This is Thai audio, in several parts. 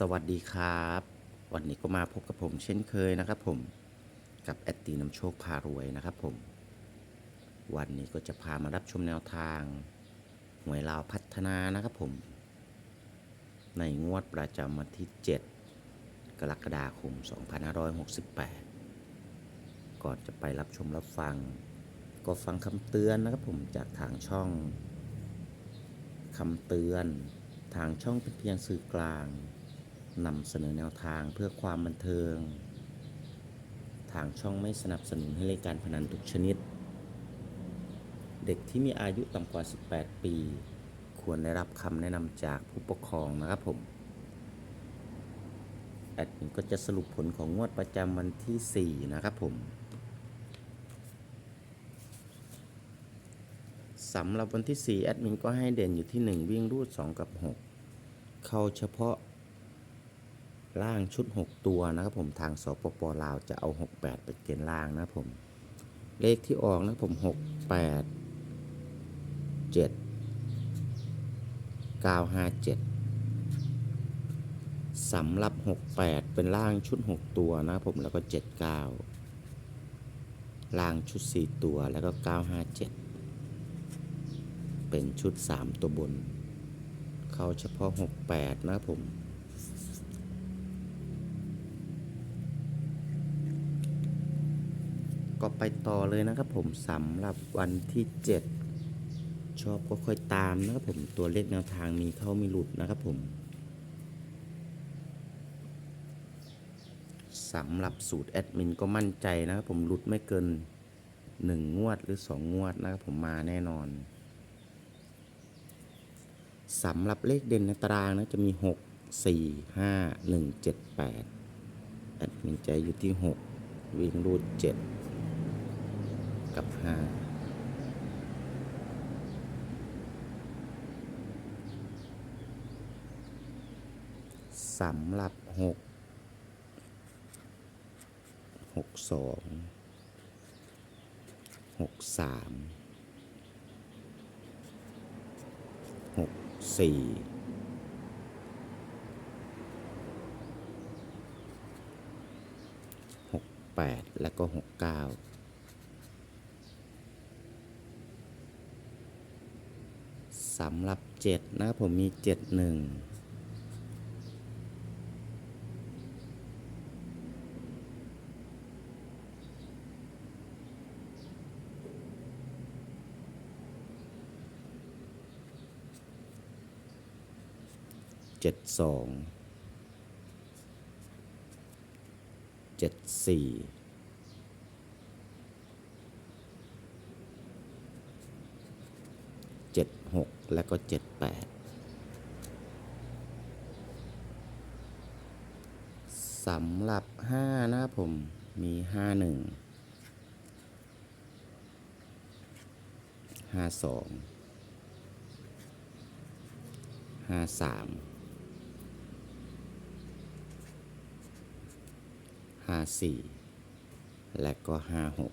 สวัสดีครับ วันนี้ก็มาพบกับผมเช่นเคยนะครับผมกับแอดตีน้ำโชคพารวยนะครับผม วันนี้ก็จะพามารับชมแนวทางหวยลาวพัฒนานะครับผม ในงวดประจำวันที่ 7 กรกฎาคม 2568 ก่อนจะไปรับชมรับฟัง ก็ฟังคำเตือนนะครับผมจากทางช่องคำเตือนทางช่องเป็นเพียงสื่อกลาง นำเสนอแนวทางเพื่อความบันเทิง ทางช่องไม่สนับสนุนให้เล่นการพนันทุกชนิด เด็กที่มีอายุต่ำกว่า 18 ปี ควรได้รับคำแนะนำจากผู้ปกครองนะครับผม แอดมินก็จะสรุปผลของงวดประจำวันที่ 4 นะครับผมสำหรับวันที่ 4 แอดมินก็ให้เด่นอยู่ที่ 1 วิ่งรูด 2 กับ 6 เข้าเฉพาะ ล่างชุด 6 ตัวนะครับผมทางสปปลาวจะเอา 68 ไปเกณฑ์ล่างนะผม เลขที่ออกนะผม 68 7 957สำหรับ 68 เป็นล่างชุด 6 ตัวนะครับผมแล้วก็ 79 ล่างชุด 4 ตัวแล้วก็ 957 เป็นชุด 3 ตัวบน เข้าเฉพาะ 68 นะครับผม ก็ไปต่อเลยนะครับผมสำหรับวันที่ 7 ชอบก็ค่อยตามนะครับผมตัวเลขแนวทางมีเข้ามีหลุดนะครับผมสำหรับสูตรแอดมินก็มั่นใจนะครับผมหลุดไม่เกิน 1 งวดหรือ 2 งวดนะครับผมมาแน่นอนสำหรับเลขเด่นในตารางนะจะมี 6 4 5 1 7 8 แอดมินใจอยู่ที่ 6 วิ่งรูด 7 กับ5สำหรับ6 6 2 6 3หกสามหกสี่หกแปดแล้วก็หกเก้า สำหรับเจ็ดนะครับผมมีเจ็ดหนึ่งเจ็ดสองเจ็ดสี่ เจ็ดหกแล้วก็เจ็ดแปดสำหรับห้านะครับผม มีห้าหนึ่งห้าสองห้าสามห้าสี่และก็ห้าหก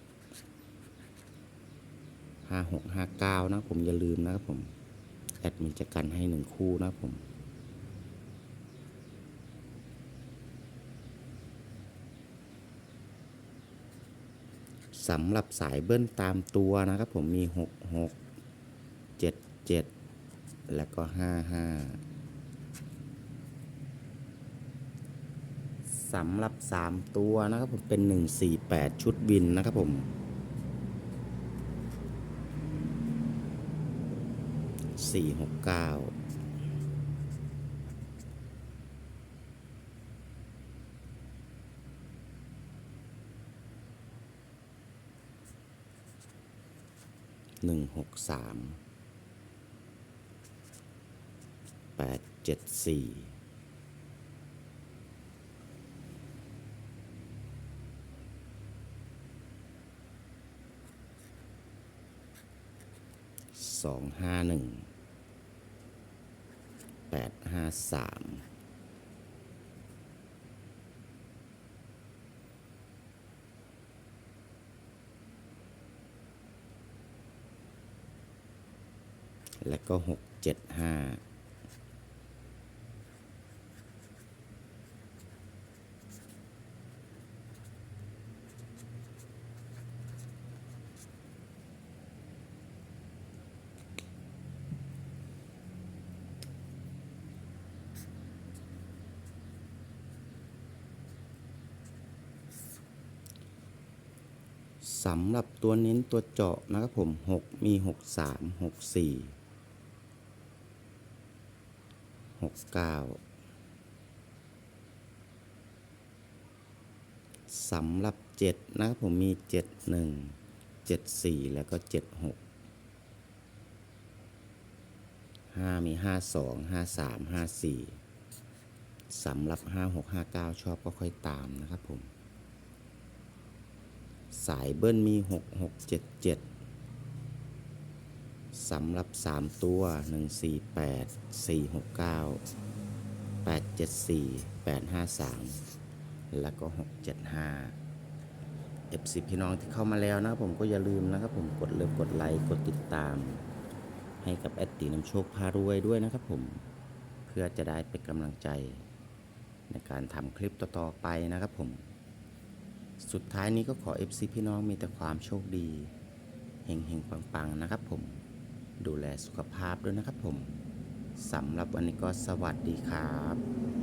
ห้าหกห้าเก้านะผมอย่าลืมนะครับผมแอดมินจะกันให้หนึ่งคู่นะครับผมสำหรับสายเบิ้ลตามตัวนะครับผมมีหกหกเจ็ดเจ็ดแล้วก็ห้าห้าสำหรับสามตัวนะครับผมเป็นหนึ่งสี่แปดชุดวินนะครับผม สี่หกเก้าหนึ่งหกสามแปดเจ็ดสี่ส 853และก็ 675 สำหรับตัวเน้นตัวเจาะนะครับผมหกมีหกสามหกสี่หกเก้าสำหรับเจ็ดนะครับผมมีเจ็ดหนึ่งเจ็ดสี่แล้วก็เจ็ดหกห้ามีห้าสองห้าสามห้าสี่สำหรับห้าหกห้าเก้าชอบก็ค่อยตามนะครับผม สายเบิ้ลมี 6 6 7 7 สำหรับ 3 ตัว 1 4 8 4 6 9 8 7 4 8 5 3 แล้วก็ 6 7 5 F10 พี่น้องที่เข้ามาแล้วนะครับผมก็อย่าลืมนะครับผมกดเลิฟกดไลค์กดติดตาม ให้กับแอดตีน้ำโชคพารวยด้วยนะครับผมเพื่อจะได้เป็นกำลังใจในการทำคลิปต่อๆไปนะครับผม สุดท้ายนี้ก็ขอ FC พี่น้องมีแต่ความโชคดีเฮงเฮงๆ ปัง ๆ นะครับผม ดูแลสุขภาพด้วยนะครับผม สำหรับวันนี้ก็สวัสดีครับ